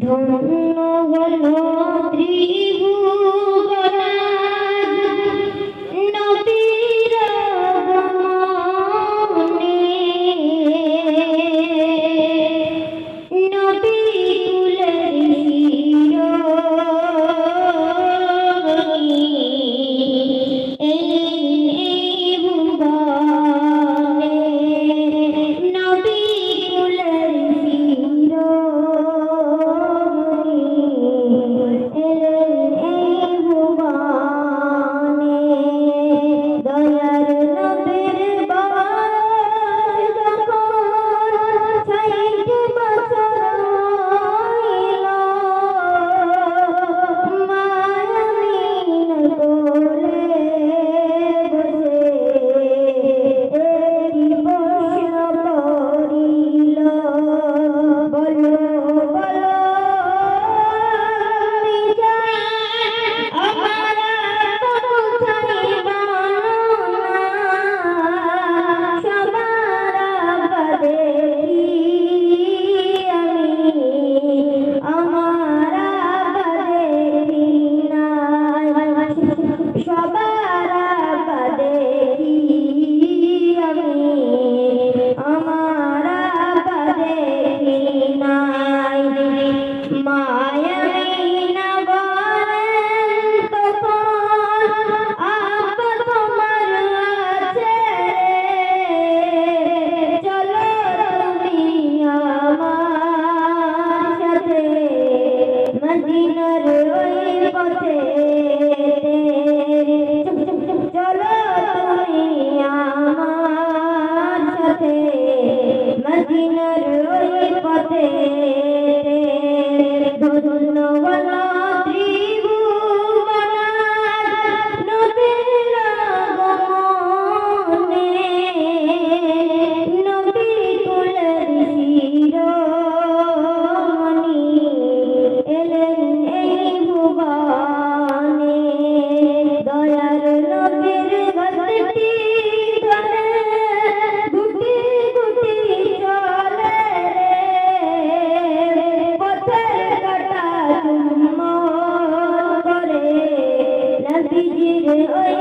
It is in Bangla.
ধন্য মদিনার ওই পথে চলো তুমি আমার সাথে। মদিনার ওই পথে ওই